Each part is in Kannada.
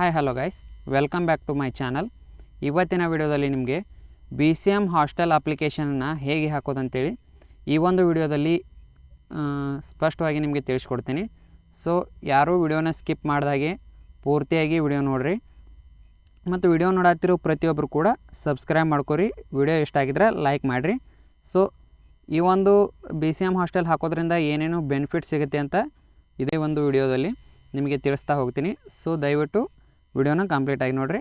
Hi hello guys welcome back to my channel ಇವತ್ತಿನ ವಿಡಿಯೋದಲ್ಲಿ ನಿಮಗೆ ಬಿ ಸಿ ಎಂ ಹಾಸ್ಟೆಲ್ ಅಪ್ಲಿಕೇಶನನ್ನು ಹೇಗೆ ಹಾಕೋದಂತೇಳಿ ಈ ಒಂದು ವಿಡಿಯೋದಲ್ಲಿ ಸ್ಪಷ್ಟವಾಗಿ ನಿಮಗೆ ತಿಳಿಸ್ಕೊಡ್ತೀನಿ. ಸೊ ಯಾರೂ ವಿಡಿಯೋನ ಸ್ಕಿಪ್ ಮಾಡಿದಾಗೆ ಪೂರ್ತಿಯಾಗಿ ವಿಡಿಯೋ ನೋಡಿರಿ. ಮತ್ತು ವಿಡಿಯೋ ನೋಡತ್ತಿರೋ ಪ್ರತಿಯೊಬ್ಬರು ಕೂಡ ಸಬ್ಸ್ಕ್ರೈಬ್ ಮಾಡ್ಕೊರಿ. ವಿಡಿಯೋ ಇಷ್ಟ ಆಗಿದ್ರೆ ಲೈಕ್ ಮಾಡಿರಿ. ಸೊ ಈ ಒಂದು ಬಿ ಸಿ ಎಂ ಹಾಸ್ಟೆಲ್ ಹಾಕೋದ್ರಿಂದ ಏನೇನು ಬೆನಿಫಿಟ್ ಸಿಗುತ್ತೆ ಅಂತ ಇದೇ ಒಂದು ವಿಡಿಯೋದಲ್ಲಿ ನಿಮಗೆ ತಿಳಿಸ್ತಾ ಹೋಗ್ತೀನಿ. ಸೊ ದಯವಿಟ್ಟು ವಿಡಿಯೋನ ಕಂಪ್ಲೀಟ್ ಆಗಿ ನೋಡಿರಿ.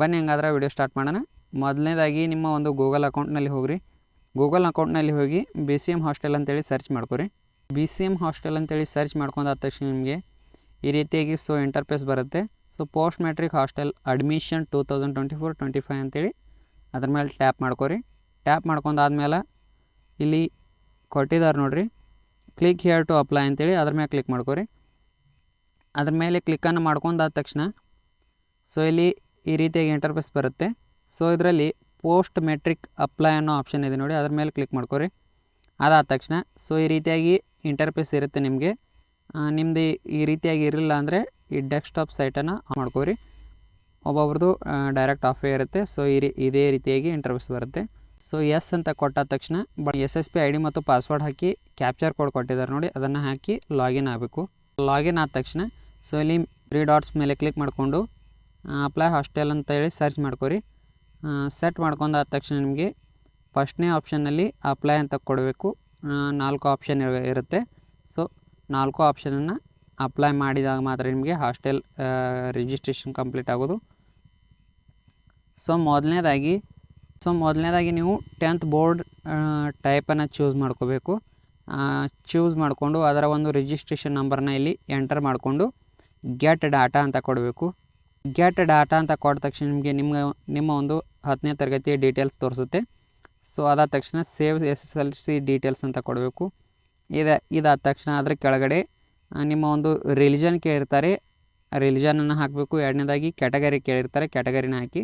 ಬನ್ನಿ ಹಂಗಾದ್ರೆ ವಿಡಿಯೋ ಸ್ಟಾರ್ಟ್ ಮಾಡೋಣ. ಮೊದಲನೇದಾಗಿ ನಿಮ್ಮ ಒಂದು ಗೂಗಲ್ ಅಕೌಂಟ್ನಲ್ಲಿ ಹೋಗ್ರಿ. ಗೂಗಲ್ ಅಕೌಂಟ್ನಲ್ಲಿ ಹೋಗಿ ಬಿ ಸಿ ಎಂ ಹಾಸ್ಟೆಲ್ ಅಂತೇಳಿ ಸರ್ಚ್ ಮಾಡ್ಕೊರಿ. ಬಿ ಸಿ ಎಂ ಹಾಸ್ಟೆಲ್ ಅಂತೇಳಿ ಸರ್ಚ್ ಮಾಡ್ಕೊಂಡಾದ ತಕ್ಷಣ ನಿಮಗೆ ಈ ರೀತಿಯಾಗಿ ಸೊ ಇಂಟರ್ಫೇಸ್ ಬರುತ್ತೆ. So post matric hostel admission two thousand twenty four, twenty five ಅಂತೇಳಿ ಅದ್ರ ಮೇಲೆ ಟ್ಯಾಪ್ ಮಾಡ್ಕೊರಿ. ಟ್ಯಾಪ್ ಮಾಡ್ಕೊಂಡಾದ್ಮೇಲೆ ಇಲ್ಲಿ ಕೊಟ್ಟಿದ್ದಾರೆ ನೋಡಿರಿ. ಕ್ಲಿಕ್ ಹಿಯರ್ ಟು ಅಪ್ಲೈ ಅಂತೇಳಿ ಅದ್ರ ಮೇಲೆ ಕ್ಲಿಕ್ ಮಾಡ್ಕೊರಿ. ಅದ್ರ ಮೇಲೆ ಕ್ಲಿಕ್ಕನ್ನು ಮಾಡ್ಕೊಂಡಾದ ತಕ್ಷಣ ಸೊ ಇಲ್ಲಿ ಈ ರೀತಿಯಾಗಿ ಇಂಟರ್ಫೇಸ್ ಬರುತ್ತೆ. ಸೊ ಇದರಲ್ಲಿ ಪೋಸ್ಟ್ ಮೆಟ್ರಿಕ್ ಅಪ್ಲೈ ಅನ್ನೋ ಆಪ್ಷನ್ ಇದೆ ನೋಡಿ. ಅದ್ರ ಮೇಲೆ ಕ್ಲಿಕ್ ಮಾಡ್ಕೊರಿ. ಅದಾದ ತಕ್ಷಣ ಸೊ ಈ ರೀತಿಯಾಗಿ ಇಂಟರ್ಫೇಸ್ ಇರುತ್ತೆ ನಿಮಗೆ. ನಿಮ್ಮದು ಈ ರೀತಿಯಾಗಿ ಇರಲಿಲ್ಲ ಅಂದರೆ ಈ ಡೆಸ್ಕ್ಟಾಪ್ ಸೈಟನ್ನು ಮಾಡ್ಕೋರಿ. ಒಬ್ಬೊಬ್ರದ್ದು ಡೈರೆಕ್ಟ್ ಆಫೇ ಇರುತ್ತೆ. ಸೊ ಈ ಇದೇ ರೀತಿಯಾಗಿ ಇಂಟರ್ಫೇಸ್ ಬರುತ್ತೆ. ಸೊ ಎಸ್ ಅಂತ ಕೊಟ್ಟಾದ ತಕ್ಷಣ, but S S P I D ಮತ್ತು ಪಾಸ್ವರ್ಡ್ ಹಾಕಿ ಕ್ಯಾಪ್ಚರ್ ಕೋಡ್ ಕೊಟ್ಟಿದ್ದಾರೆ ನೋಡಿ. ಅದನ್ನು ಹಾಕಿ ಲಾಗಿನ್ ಆಗಬೇಕು. ಲಾಗಿನ್ ಆದ ತಕ್ಷಣ ಸೊ ಇಲ್ಲಿ ತ್ರೀ ಡಾಟ್ಸ್ ಮೇಲೆ ಕ್ಲಿಕ್ ಮಾಡಿಕೊಂಡು ಅಪ್ಲೈ ಹಾಸ್ಟೆಲ್ ಅಂತ ಹೇಳಿ ಸರ್ಚ್ ಮಾಡ್ಕೊರಿ. ಸೆಟ್ ಮಾಡ್ಕೊಂಡಾದ ತಕ್ಷಣ ನಿಮಗೆ ಫಸ್ಟ್ನೇ ಆಪ್ಷನ್ನಲ್ಲಿ ಅಪ್ಲೈ ಅಂತ ಕೊಡಬೇಕು. ನಾಲ್ಕು ಆಪ್ಷನ್ ಇರುತ್ತೆ. ಸೊ ನಾಲ್ಕು ಆಪ್ಷನನ್ನು ಅಪ್ಲೈ ಮಾಡಿದಾಗ ಮಾತ್ರ ನಿಮಗೆ ಹಾಸ್ಟೆಲ್ ರಿಜಿಸ್ಟ್ರೇಷನ್ ಕಂಪ್ಲೀಟ್ ಆಗೋದು. ಸೊ ಮೊದಲನೇದಾಗಿ ಸೊ ಮೊದಲನೇದಾಗಿ ನೀವು ಟೆಂತ್ ಬೋರ್ಡ್ ಟೈಪನ್ನು ಚೂಸ್ ಮಾಡ್ಕೋಬೇಕು. ಚೂಸ್ ಮಾಡಿಕೊಂಡು ಅದರ ಒಂದು ರಿಜಿಸ್ಟ್ರೇಷನ್ ನಂಬರ್ನ ಇಲ್ಲಿ ಎಂಟರ್ ಮಾಡಿಕೊಂಡು ಗೆಟ್ ಡಾಟಾ ಅಂತ ಕೊಡಬೇಕು. ಗೆಟ್ ಡಾಟಾ ಅಂತ ಕೊಟ್ಟ ತಕ್ಷಣ ನಿಮಗೆ ನಿಮ್ಮ ನಿಮ್ಮ ಒಂದು ಹತ್ತನೇ ತರಗತಿಯ ಡೀಟೇಲ್ಸ್ ತೋರಿಸುತ್ತೆ. ಸೊ ಅದಾದ ತಕ್ಷಣ save S S L C details ಅಂತ ಕೊಡಬೇಕು. ಇದು, ಇದಾದ ತಕ್ಷಣ ಅದರ ಕೆಳಗಡೆ ನಿಮ್ಮ ಒಂದು ರಿಲಿಜನ್ ಕೇಳಿರ್ತಾರೆ. ರಿಲಿಜನನ್ನು ಹಾಕಬೇಕು. ಎರಡನೇದಾಗಿ ಕ್ಯಾಟಗರಿ ಕೇಳಿರ್ತಾರೆ. ಕ್ಯಾಟಗರಿನ ಹಾಕಿ.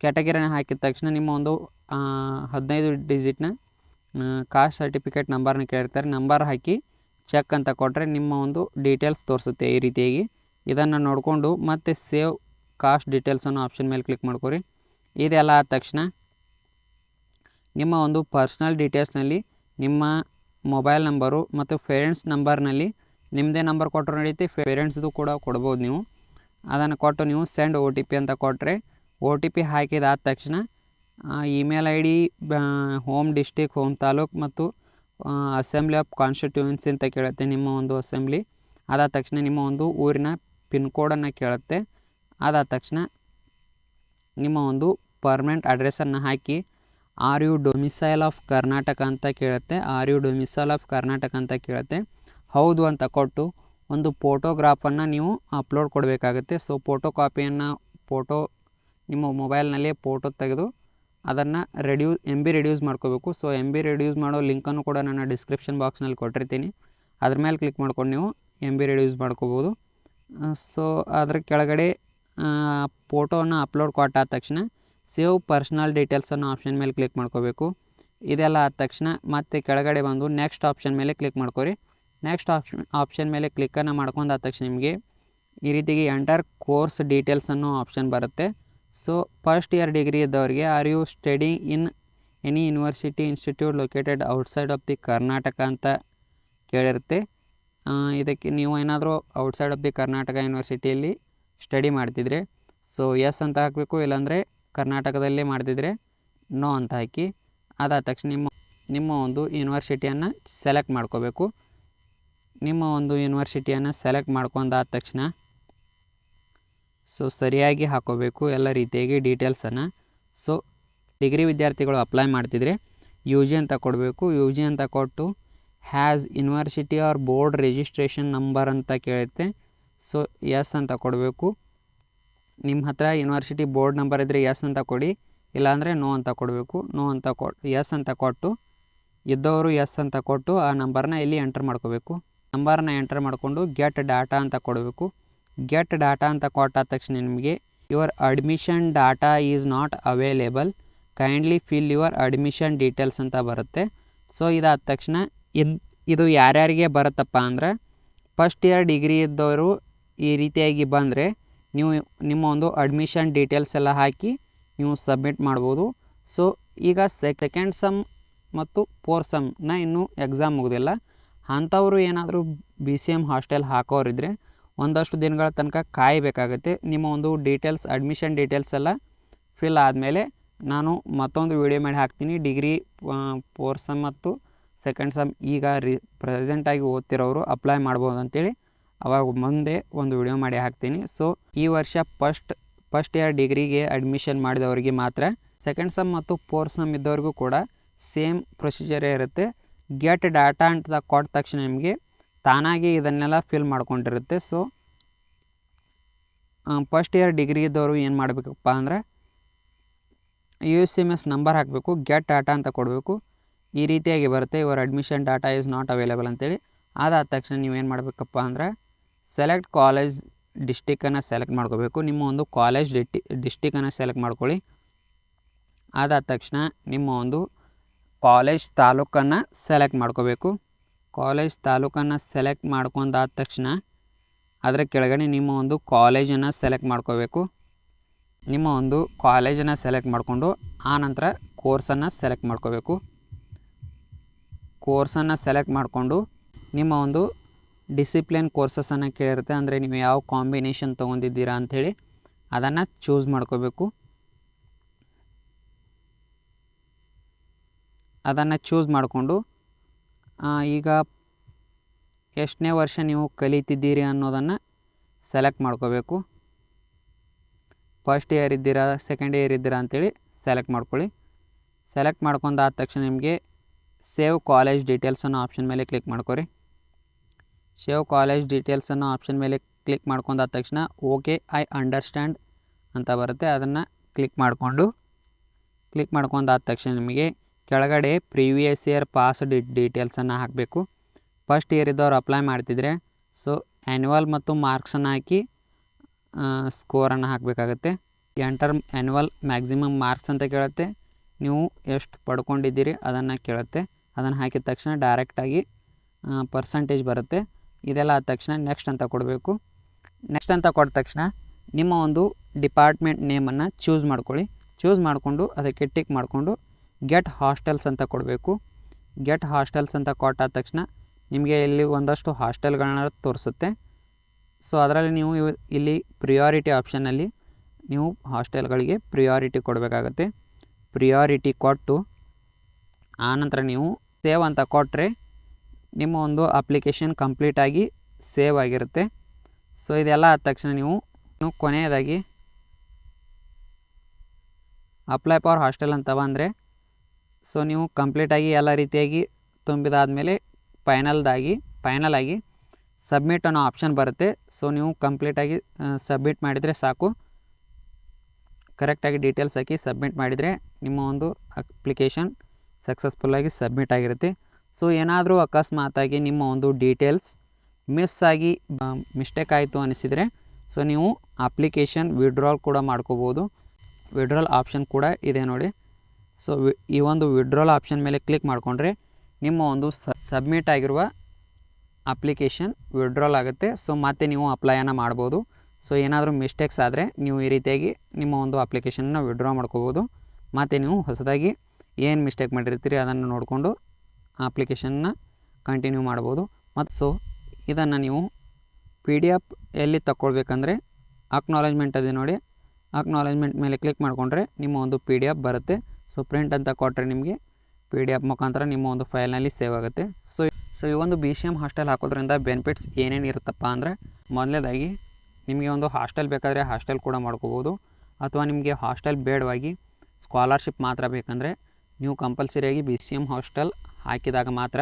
ಕ್ಯಾಟಗರಿನ ಹಾಕಿದ ತಕ್ಷಣ ನಿಮ್ಮ ಒಂದು ಹದಿನೈದು ಡಿಜಿಟ್ನ ಕಾಸ್ಟ್ ಸರ್ಟಿಫಿಕೇಟ್ ನಂಬರ್ನ ಕೇಳಿರ್ತಾರೆ. ನಂಬರ್ ಹಾಕಿ ಚೆಕ್ ಅಂತ ಕೊಟ್ಟರೆ ನಿಮ್ಮ ಒಂದು ಡೀಟೇಲ್ಸ್ ತೋರಿಸುತ್ತೆ ಈ ರೀತಿಯಾಗಿ. ಇದನ್ನು ನೋಡಿಕೊಂಡು ಮತ್ತೆ ಸೇವ್ ಕಾಸ್ಟ್ ಡೀಟೇಲ್ಸ್ ಅನ್ನೋ ಆಪ್ಷನ್ ಮೇಲೆ ಕ್ಲಿಕ್ ಮಾಡ್ಕೊರಿ. ಇದೆಲ್ಲ ಆದ ತಕ್ಷಣ ನಿಮ್ಮ ಒಂದು ಪರ್ಸ್ನಲ್ ಡೀಟೇಲ್ಸ್ನಲ್ಲಿ ನಿಮ್ಮ ಮೊಬೈಲ್ ನಂಬರು ಮತ್ತು ಪೇರೆಂಟ್ಸ್ ನಂಬರ್ನಲ್ಲಿ ನಿಮ್ಮದೇ ನಂಬರ್ ಕೊಟ್ಟರು ನಡೀತಿ ಪೇರೆಂಟ್ಸ್ದು ಕೂಡ ಕೊಡ್ಬೋದು ನೀವು. ಅದನ್ನು ಕೊಟ್ಟು ನೀವು ಸೆಂಡ್ ಓ ಟಿ ಪಿ ಅಂತ ಕೊಟ್ಟರೆ ಓ ಟಿ ಪಿ ಹಾಕಿದಾದ ತಕ್ಷಣ email I D home district home taluk ಮತ್ತು ಅಸೆಂಬ್ಲಿ ಆಫ್ ಕಾನ್ಸ್ಟಿಟ್ಯೂನ್ಸಿ ಅಂತ ಕೇಳುತ್ತೆ ನಿಮ್ಮ ಒಂದು ಅಸೆಂಬ್ಲಿ ಅದಾದ ತಕ್ಷಣ ನಿಮ್ಮ ಒಂದು ಊರಿನ ಪಿನ್ ಕೋಡನ್ನು ಕೇಳುತ್ತೆ. ಅದಾದ ತಕ್ಷಣ ನಿಮ್ಮ ಒಂದು ಪರ್ಮನೆಂಟ್ ಅಡ್ರೆಸ್ಸನ್ನು ಹಾಕಿ are you domicile of Karnataka ಅಂತ ಕೇಳುತ್ತೆ. Are you domicile of Karnataka ಅಂತ ಕೇಳುತ್ತೆ. ಹೌದು ಅಂತ ಕೊಟ್ಟು ಒಂದು ಫೋಟೋಗ್ರಾಫನ್ನು ನೀವು ಅಪ್ಲೋಡ್ ಕೊಡಬೇಕಾಗುತ್ತೆ. ಸೊ ಫೋಟೋ ಕಾಪಿಯನ್ನು ಫೋಟೋ, ನಿಮ್ಮ ಮೊಬೈಲ್ನಲ್ಲಿ ಫೋಟೋ ತೆಗೆದು ಅದನ್ನು ರೆಡ್ಯೂ ಎಂ ಬಿ ರೆಡ್ಯೂಸ್ ಮಾಡ್ಕೋಬೇಕು. ಸೊ ಎಂ ಬಿ ರೆಡ್ಯೂಸ್ ಮಾಡೋ ಲಿಂಕನ್ನು ಕೂಡ ನಾನು ಡಿಸ್ಕ್ರಿಪ್ಷನ್ ಬಾಕ್ಸ್ನಲ್ಲಿ ಕೊಟ್ಟಿರ್ತೀನಿ. ಅದ್ರ ಮೇಲೆ ಕ್ಲಿಕ್ ಮಾಡ್ಕೊಂಡು ನೀವು ಎಂ ಬಿ ರೆಡ್ಯೂಸ್ ಮಾಡ್ಕೋಬೋದು. ಸೊ ಅದ್ರ ಕೆಳಗಡೆ ಫೋಟೋನ ಅಪ್ಲೋಡ್ ಕೊಟ್ಟಾದ ತಕ್ಷಣ ಸೇವ್ ಪರ್ಸ್ನಲ್ ಡೀಟೇಲ್ಸ್ ಅನ್ನೋ ಆಪ್ಷನ್ ಮೇಲೆ ಕ್ಲಿಕ್ ಮಾಡ್ಕೋಬೇಕು. ಇದೆಲ್ಲ ಆದ ತಕ್ಷಣ ಮತ್ತೆ ಕೆಳಗಡೆ ಬಂದು ನೆಕ್ಸ್ಟ್ ಆಪ್ಷನ್ ಮೇಲೆ ಕ್ಲಿಕ್ ಮಾಡ್ಕೊರಿ. ನೆಕ್ಸ್ಟ್ ಆಪ್ಷನ್ ಆಪ್ಷನ್ ಮೇಲೆ ಕ್ಲಿಕ್ಕನ್ನು ಮಾಡ್ಕೊಂಡಾದ ತಕ್ಷಣ ನಿಮಗೆ ಈ ರೀತಿಗೆ ಎಂಟರ್ ಕೋರ್ಸ್ ಡೀಟೇಲ್ಸ್ ಅನ್ನೋ ಆಪ್ಷನ್ ಬರುತ್ತೆ. ಸೊ ಫಸ್ಟ್ ಇಯರ್ ಡಿಗ್ರಿ ಇದ್ದವರಿಗೆ are you study in any university institute located outside of the Karnataka ಅಂತ ಕೇಳಿರುತ್ತೆ. ಇದಕ್ಕೆ ನೀವು ಏನಾದರೂ ಔಟ್ಸೈಡ್ ಆಫ್ ದಿ ಕರ್ನಾಟಕ ಯೂನಿವರ್ಸಿಟಿಯಲ್ಲಿ ಸ್ಟಡಿ ಮಾಡ್ತಿದ್ರೆ ಸೊ ಎಸ್ ಅಂತ ಹಾಕಬೇಕು, ಇಲ್ಲಾಂದರೆ ಕರ್ನಾಟಕದಲ್ಲೇ ಮಾಡ್ತಿದ್ರೆ ನೋ ಅಂತ ಹಾಕಿ, ಅದಾದ ತಕ್ಷಣ ನಿಮ್ಮ ನಿಮ್ಮ ಒಂದು ಯೂನಿವರ್ಸಿಟಿಯನ್ನು ಸೆಲೆಕ್ಟ್ ಮಾಡ್ಕೋಬೇಕು. ನಿಮ್ಮ ಒಂದು ಯೂನಿವರ್ಸಿಟಿಯನ್ನು ಸೆಲೆಕ್ಟ್ ಮಾಡ್ಕೊಂಡಾದ ತಕ್ಷಣ ಸೊ ಸರಿಯಾಗಿ ಹಾಕೋಬೇಕು ಎಲ್ಲ ರೀತಿಯಾಗಿ ಡೀಟೇಲ್ಸನ್ನು ಸೊ ಡಿಗ್ರಿ ವಿದ್ಯಾರ್ಥಿಗಳು ಅಪ್ಲೈ ಮಾಡ್ತಿದ್ರೆ ಯು ಜಿ ಅಂತ ಕೊಡಬೇಕು ಯು ಜಿ ಅಂತ ಕೊಟ್ಟು has university or board registration number ಅಂತ ಕೇಳುತ್ತೆ. ಸೊ ಎಸ್ ಅಂತ ಕೊಡಬೇಕು. ನಿಮ್ಮ ಹತ್ರ ಯೂನಿವರ್ಸಿಟಿ ಬೋರ್ಡ್ ನಂಬರ್ ಇದ್ದರೆ ಎಸ್ ಅಂತ ಕೊಡಿ. ಇಲ್ಲಾಂದರೆ ನೋ ಅಂತ ಕೊಡಬೇಕು. ನೋ ಅಂತ ಕೊಟ್ಟು ಎಸ್ ಅಂತ ಕೊಟ್ಟು, ಇದ್ದವರು ಎಸ್ ಅಂತ ಕೊಟ್ಟು ಆ ನಂಬರ್ನ ಇಲ್ಲಿ ಎಂಟ್ರ್ ಮಾಡ್ಕೋಬೇಕು. ನಂಬರ್ನ ಎಂಟ್ರ್ ಮಾಡಿಕೊಂಡು ಗೆಟ್ ಡಾಟಾ ಅಂತ ಕೊಡಬೇಕು. ಗೆಟ್ ಡಾಟಾ ಅಂತ ಕೊಟ್ಟಾದ ತಕ್ಷಣ ನಿಮಗೆ your admission data is not available kindly fill your admission details ಅಂತ ಬರುತ್ತೆ. ಸೊ ಇದಾದ ತಕ್ಷಣ ಇದು ಇದು ಯಾರ್ಯಾರಿಗೆ ಬರುತ್ತಪ್ಪ ಅಂದ್ರೆ ಫಸ್ಟ್ ಇಯರ್ ಡಿಗ್ರಿ ಇದ್ದವರು ಈ ರೀತಿಯಾಗಿ ಬಂದರೆ, ನೀವು ನಿಮ್ಮ ಒಂದು ಅಡ್ಮಿಷನ್ ಡೀಟೇಲ್ಸ್ ಎಲ್ಲ ಹಾಕಿ ನೀವು ಸಬ್ಮಿಟ್ ಮಾಡ್ಬೋದು. ಸೊ ಈಗ ಸೆಕೆಂಡ್ ಸಮ್ ಮತ್ತು ಫೋರ್ ಸಮ್ನ ಇನ್ನೂ ಎಕ್ಸಾಮ್ ಮುಗಿದಿಲ್ಲ. ಅಂಥವರು ಏನಾದರೂ ಬಿ ಸಿ ಎಂ ಹಾಸ್ಟೆಲ್ ಹಾಕೋರಿದ್ರೆ ಒಂದಷ್ಟು ದಿನಗಳ ತನಕ ಕಾಯಬೇಕಾಗತ್ತೆ. ನಿಮ್ಮ ಒಂದು ಡೀಟೇಲ್ಸ್ ಅಡ್ಮಿಷನ್ ಡೀಟೇಲ್ಸ್ ಎಲ್ಲ ಫಿಲ್ ಆದಮೇಲೆ ನಾನು ಮತ್ತೊಂದು ವಿಡಿಯೋ ಮಾಡಿ ಹಾಕ್ತೀನಿ. ಡಿಗ್ರಿ ಫೋರ್ ಸಮ್ ಮತ್ತು ಸೆಕೆಂಡ್ ಸಮ್ ಈಗ ರಿ ಪ್ರೆಸೆಂಟಾಗಿ ಓದ್ತಿರೋರು ಅಪ್ಲೈ ಮಾಡ್ಬೋದು ಅಂತೇಳಿ ಅವಾಗ ಮುಂದೆ ಒಂದು ವಿಡಿಯೋ ಮಾಡಿ ಹಾಕ್ತೀನಿ. ಸೊ ಈ ವರ್ಷ ಫಸ್ಟ್ ಫಸ್ಟ್ ಇಯರ್ ಡಿಗ್ರಿಗೆ ಅಡ್ಮಿಷನ್ ಮಾಡಿದವರಿಗೆ ಮಾತ್ರ ಸೆಕೆಂಡ್ ಸಮ್ ಮತ್ತು ಫೋರ್ ಸಮ್ ಇದ್ದವ್ರಿಗೂ ಕೂಡ ಸೇಮ್ ಪ್ರೊಸೀಜರೇ ಇರುತ್ತೆ. ಗೆಟ್ ಡಾಟಾ ಅಂತ ಕೊಟ್ಟ ತಕ್ಷಣ ನಿಮಗೆ ತಾನಾಗಿ ಇದನ್ನೆಲ್ಲ ಫಿಲ್ ಮಾಡ್ಕೊಂಡಿರುತ್ತೆ. ಸೊ ಫಸ್ಟ್ ಇಯರ್ ಡಿಗ್ರಿ ಇದ್ದವರು ಏನು ಮಾಡಬೇಕಪ್ಪ ಅಂದರೆ U S M S number ಹಾಕಬೇಕು ಗೆಟ್ ಡಾಟಾ ಅಂತ ಕೊಡಬೇಕು. ಈ ರೀತಿಯಾಗಿ ಬರುತ್ತೆ. Your admission data is not available ಅಂತೇಳಿ. ಅದಾದ ತಕ್ಷಣ ನೀವೇನು ಮಾಡಬೇಕಪ್ಪ ಅಂದರೆ ಸೆಲೆಕ್ಟ್ ಕಾಲೇಜ್ ಡಿಸ್ಟಿಕನ್ನು ಸೆಲೆಕ್ಟ್ ಮಾಡ್ಕೋಬೇಕು. ನಿಮ್ಮ ಒಂದು ಕಾಲೇಜ್ ಡಿಟಿ ಡಿಸ್ಟಿಕನ್ನು ಸೆಲೆಕ್ಟ್ ಮಾಡ್ಕೊಳ್ಳಿ. ಅದಾದ ತಕ್ಷಣ ನಿಮ್ಮ ಒಂದು ಕಾಲೇಜ್ ತಾಲೂಕನ್ನು ಸೆಲೆಕ್ಟ್ ಮಾಡ್ಕೋಬೇಕು. ಕಾಲೇಜ್ ತಾಲೂಕನ್ನು ಸೆಲೆಕ್ಟ್ ಮಾಡ್ಕೊಂಡಾದ ತಕ್ಷಣ ಅದರ ಕೆಳಗಡೆ ನಿಮ್ಮ ಒಂದು ಕಾಲೇಜನ್ನು ಸೆಲೆಕ್ಟ್ ಮಾಡ್ಕೋಬೇಕು. ನಿಮ್ಮ ಒಂದು ಕಾಲೇಜನ್ನು ಸೆಲೆಕ್ಟ್ ಮಾಡಿಕೊಂಡು ಆನಂತರ ಕೋರ್ಸನ್ನು ಸೆಲೆಕ್ಟ್ ಮಾಡ್ಕೋಬೇಕು. ಕೋರ್ಸನ್ನು ಸೆಲೆಕ್ಟ್ ಮಾಡಿಕೊಂಡು ನಿಮ್ಮ ಒಂದು ಡಿಸಿಪ್ಲಿನ್ ಕೋರ್ಸಸನ್ನು ಕೇಳಿರುತ್ತೆ. ಅಂದರೆ ನೀವು ಯಾವ ಕಾಂಬಿನೇಷನ್ ತೊಗೊಂಡಿದ್ದೀರಾ ಅಂಥೇಳಿ ಅದನ್ನು ಚೂಸ್ ಮಾಡ್ಕೋಬೇಕು. ಅದನ್ನು ಚೂಸ್ ಮಾಡಿಕೊಂಡು ಈಗ ಎಷ್ಟನೇ ವರ್ಷ ನೀವು ಕಲಿತಿದ್ದೀರಿ ಅನ್ನೋದನ್ನು ಸೆಲೆಕ್ಟ್ ಮಾಡ್ಕೋಬೇಕು. ಫಸ್ಟ್ ಇಯರ್ ಇದ್ದೀರಾ, ಸೆಕೆಂಡ್ ಇಯರ್ ಇದ್ದೀರಾ ಅಂಥೇಳಿ ಸೆಲೆಕ್ಟ್ ಮಾಡ್ಕೊಳ್ಳಿ. ಸೆಲೆಕ್ಟ್ ಮಾಡ್ಕೊಂಡಾದ ತಕ್ಷಣ ನಿಮಗೆ ಸೇವ್ ಕಾಲೇಜ್ ಡೀಟೇಲ್ಸ್ ಅನ್ನೋ ಆಪ್ಷನ್ ಮೇಲೆ ಕ್ಲಿಕ್ ಮಾಡ್ಕೊರಿ. ಸೇವ್ ಕಾಲೇಜ್ ಡೀಟೇಲ್ಸ್ ಅನ್ನೋ ಆಪ್ಷನ್ ಮೇಲೆ ಕ್ಲಿಕ್ ಮಾಡ್ಕೊಂಡಾದ ತಕ್ಷಣ ಓಕೆ, ಐ ಅಂಡರ್ಸ್ಟ್ಯಾಂಡ್ ಅಂತ ಬರುತ್ತೆ. ಅದನ್ನು ಕ್ಲಿಕ್ ಮಾಡಿಕೊಂಡು, ಕ್ಲಿಕ್ ಮಾಡ್ಕೊಂಡಾದ ತಕ್ಷಣ ನಿಮಗೆ ಕೆಳಗಡೆ ಪ್ರೀವಿಯಸ್ ಇಯರ್ ಪಾಸ್ ಡಿ ಡೀಟೇಲ್ಸನ್ನು ಹಾಕಬೇಕು. ಫಸ್ಟ್ ಇಯರ್ ಇದ್ದವ್ರು ಅಪ್ಲೈ ಮಾಡ್ತಿದ್ರೆ, ಸೊ ಆ್ಯನ್ಯುವಲ್ ಮತ್ತು ಮಾರ್ಕ್ಸನ್ನು ಹಾಕಿ ಸ್ಕೋರನ್ನು ಹಾಕಬೇಕಾಗತ್ತೆ. ಎಂಟರ್ ಆ್ಯನ್ಯುವಲ್ ಮ್ಯಾಕ್ಸಿಮಮ್ ಮಾರ್ಕ್ಸ್ ಅಂತ ಕೇಳುತ್ತೆ. ನೀವು ಎಷ್ಟು ಪಡ್ಕೊಂಡಿದ್ದೀರಿ ಅದನ್ನು ಕೇಳುತ್ತೆ. ಅದನ್ನು ಹಾಕಿದ ತಕ್ಷಣ ಡೈರೆಕ್ಟಾಗಿ ಪರ್ಸಂಟೇಜ್ ಬರುತ್ತೆ. ಇದೆಲ್ಲ ಆದ ತಕ್ಷಣ ನೆಕ್ಸ್ಟ್ ಅಂತ ಕೊಡಬೇಕು. ನೆಕ್ಸ್ಟ್ ಅಂತ ಕೊಟ್ಟ ತಕ್ಷಣ ನಿಮ್ಮ ಒಂದು ಡಿಪಾರ್ಟ್ಮೆಂಟ್ ನೇಮನ್ನು ಚೂಸ್ ಮಾಡ್ಕೊಳ್ಳಿ. ಚೂಸ್ ಮಾಡಿಕೊಂಡು ಅದಕ್ಕೆ ಟಿಕ್ ಮಾಡಿಕೊಂಡು ಗೆಟ್ ಹಾಸ್ಟೆಲ್ಸ್ ಅಂತ ಕೊಡಬೇಕು. ಗೆಟ್ ಹಾಸ್ಟೆಲ್ಸ್ ಅಂತ ಕೊಟ್ಟಾದ ತಕ್ಷಣ ನಿಮಗೆ ಇಲ್ಲಿ ಒಂದಷ್ಟು ಹಾಸ್ಟೆಲ್ಗಳನ್ನ ತೋರಿಸುತ್ತೆ. ಸೊ ಅದರಲ್ಲಿ ನೀವು ಇಲ್ಲಿ ಪ್ರಿಯಾರಿಟಿ ಆಪ್ಷನಲ್ಲಿ ನೀವು ಹಾಸ್ಟೆಲ್ಗಳಿಗೆ ಪ್ರಿಯಾರಿಟಿ ಕೊಡಬೇಕಾಗತ್ತೆ. ಪ್ರಿಯಾರಿಟಿ ಕೊಟ್ಟು ಆನಂತರ ನೀವು ಸೇವ್ ಅಂತ ಕೊಟ್ಟರೆ ನಿಮ್ಮ ಒಂದು ಅಪ್ಲಿಕೇಶನ್ ಕಂಪ್ಲೀಟಾಗಿ ಸೇವ್ ಆಗಿರುತ್ತೆ. ಸೊ ಇದೆಲ್ಲ ಆದ ತಕ್ಷಣ ನೀವು ಕೊನೆಯದಾಗಿ ಅಪ್ಲೈ ಫಾರ್ ಹಾಸ್ಟೆಲ್ ಅಂತ ಬಂದರೆ ಸೊ ನೀವು ಕಂಪ್ಲೀಟಾಗಿ ಎಲ್ಲ ರೀತಿಯಾಗಿ ತುಂಬಿದಾದಮೇಲೆ ಫೈನಲ್ದಾಗಿ ಫೈನಲ್ ಆಗಿ ಸಬ್ಮಿಟ್ ಅನ್ನೋ ಆಪ್ಷನ್ ಬರುತ್ತೆ. ಸೊ ನೀವು ಕಂಪ್ಲೀಟಾಗಿ ಸಬ್ಮಿಟ್ ಮಾಡಿದರೆ ಸಾಕು. ಕರೆಕ್ಟಾಗಿ ಡೀಟೇಲ್ಸ್ ಹಾಕಿ ಸಬ್ಮಿಟ್ ಮಾಡಿದರೆ ನಿಮ್ಮ ಒಂದು ಅಪ್ಲಿಕೇಶನ್ ಸಕ್ಸಸ್ಫುಲ್ಲಾಗಿ ಸಬ್ಮಿಟ್ ಆಗಿರುತ್ತೆ. ಸೊ ಏನಾದರೂ ಅಕಸ್ಮಾತಾಗಿ ನಿಮ್ಮ ಒಂದು ಡೀಟೇಲ್ಸ್ ಮಿಸ್ ಆಗಿ ಮಿಸ್ಟೇಕ್ ಆಯಿತು ಅನಿಸಿದರೆ ಸೊ ನೀವು ಅಪ್ಲಿಕೇಶನ್ ವಿಡ್ರಾಲ್ ಕೂಡ ಮಾಡ್ಕೋಬೋದು. ವಿಡ್ರಾಲ್ ಆಪ್ಷನ್ ಕೂಡ ಇದೆ ನೋಡಿ. ಸೊ ಈ ಒಂದು ವಿಡ್ರಾಲ್ ಆಪ್ಷನ್ ಮೇಲೆ ಕ್ಲಿಕ್ ಮಾಡಿಕೊಂಡ್ರೆ ನಿಮ್ಮ ಒಂದು ಸಬ್ಮಿಟ್ ಆಗಿರುವ ಅಪ್ಲಿಕೇಶನ್ ವಿಡ್ರಾಲ್ ಆಗುತ್ತೆ. ಸೊ ಮತ್ತೆ ನೀವು ಅಪ್ಲೈಯನ್ನು ಮಾಡ್ಬೋದು. ಸೊ ಏನಾದರೂ ಮಿಸ್ಟೇಕ್ಸ್ ಆದರೆ ನೀವು ಈ ರೀತಿಯಾಗಿ ನಿಮ್ಮ ಒಂದು ಅಪ್ಲಿಕೇಶನ್ನ ವಿಡ್ರಾ ಮಾಡ್ಕೋಬೋದು. ಮತ್ತು ನೀವು ಹೊಸದಾಗಿ ಏನು ಮಿಸ್ಟೇಕ್ ಮಾಡಿರ್ತೀರಿ ಅದನ್ನು ನೋಡಿಕೊಂಡು ಅಪ್ಲಿಕೇಶನ್ನ ಕಂಟಿನ್ಯೂ ಮಾಡ್ಬೋದು. ಮತ್ತು ಸೊ ಇದನ್ನು ನೀವು ಪಿ ಡಿ ಎಫ್ ಎಲ್ಲಿ ತಗೊಳ್ಬೇಕಂದ್ರೆ ಅಕ್ನಾಲೆಜ್ಮೆಂಟ್ ಅದೇ ನೋಡಿ. ಅಕ್ನಾಲೆಜ್ಮೆಂಟ್ ಮೇಲೆ ಕ್ಲಿಕ್ ಮಾಡಿಕೊಂಡ್ರೆ ನಿಮ್ಮ ಒಂದು ಪಿ ಡಿ ಎಫ್ ಬರುತ್ತೆ. ಸೊ ಪ್ರಿಂಟ್ ಅಂತ ಕೊಟ್ಟರೆ ನಿಮಗೆ ಪಿ ಡಿ ಎಫ್ ಮುಖಾಂತರ ನಿಮ್ಮ ಒಂದು ಫೈಲ್ನಲ್ಲಿ ಸೇವ್ ಆಗುತ್ತೆ. ಸೊ ಸೊ ಈ ಒಂದು ಬಿ ಸಿ ಎಂ ಹಾಸ್ಟೆಲ್ ಹಾಕೋದ್ರಿಂದ ಬೆನಿಫಿಟ್ಸ್ ಏನೇನು ಇರುತ್ತಪ್ಪ ಅಂದರೆ ಮೊದಲನೇದಾಗಿ ನಿಮಗೆ ಒಂದು ಹಾಸ್ಟೆಲ್ ಬೇಕಾದರೆ ಹಾಸ್ಟೆಲ್ ಕೂಡ ಮಾಡ್ಕೋಬೋದು. ಅಥವಾ ನಿಮಗೆ ಹಾಸ್ಟೆಲ್ ಬೇಡವಾಗಿ ಸ್ಕಾಲರ್ಶಿಪ್ ಮಾತ್ರ ಬೇಕಂದರೆ ನೀವು ಕಂಪಲ್ಸರಿಯಾಗಿ ಬಿ ಸಿ ಎಂ ಹಾಸ್ಟೆಲ್ ಹಾಕಿದಾಗ ಮಾತ್ರ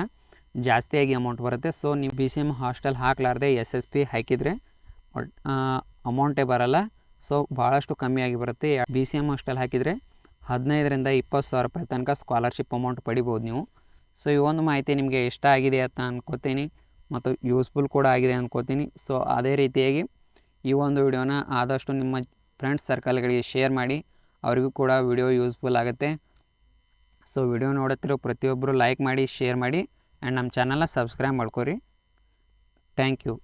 ಜಾಸ್ತಿಯಾಗಿ ಅಮೌಂಟ್ ಬರುತ್ತೆ. ಸೊ ನೀವು ಬಿ ಸಿ ಎಂ ಹಾಸ್ಟೆಲ್ ಹಾಕಲಾರ್ದೆ ಎಸ್ ಎಸ್ ಪಿ ಹಾಕಿದರೆ ಅಮೌಂಟೇ ಬರಲ್ಲ. ಸೊ ಭಾಳಷ್ಟು ಕಮ್ಮಿಯಾಗಿ ಬರುತ್ತೆ. ಬಿ ಸಿ ಎಂ ಹಾಸ್ಟೆಲ್ ಹಾಕಿದರೆ ಹದಿನೈದರಿಂದ ಇಪ್ಪತ್ತು ಸಾವಿರ ರೂಪಾಯಿ ತನಕ ಸ್ಕಾಲರ್ಶಿಪ್ ಅಮೌಂಟ್ ಪಡಿಬೋದು ನೀವು. ಸೊ ಈ ಒಂದು ಮಾಹಿತಿ ನಿಮಗೆ ಇಷ್ಟ ಆಗಿದೆ ಅಂತ ಅನ್ಕೋತೀನಿ. ಮತ್ತು ಯೂಸ್ಫುಲ್ ಕೂಡ ಆಗಿದೆ ಅನ್ಕೋತೀನಿ. ಸೊ ಅದೇ ರೀತಿಯಾಗಿ ಈ ಒಂದು ವಿಡಿಯೋನ ಆದಷ್ಟು ನಿಮ್ಮ ಫ್ರೆಂಡ್ಸ್ ಸರ್ಕಲ್ಗಳಿಗೆ ಶೇರ್ ಮಾಡಿ, ಅವರಿಗೂ ಕೂಡ ವಿಡಿಯೋ ಯೂಸ್ಫುಲ್ ಆಗುತ್ತೆ. ಸೊ ವಿಡಿಯೋ ನೋಡುತ್ತಿರೋ ಪ್ರತಿಯೊಬ್ಬರು ಲೈಕ್ ಮಾಡಿ ಶೇರ್ ಮಾಡಿ ಆ್ಯಂಡ್ ನಮ್ಮ ಚಾನಲ್ನ ಸಬ್ಸ್ಕ್ರೈಬ್ ಮಾಡ್ಕೊರಿ. Thank you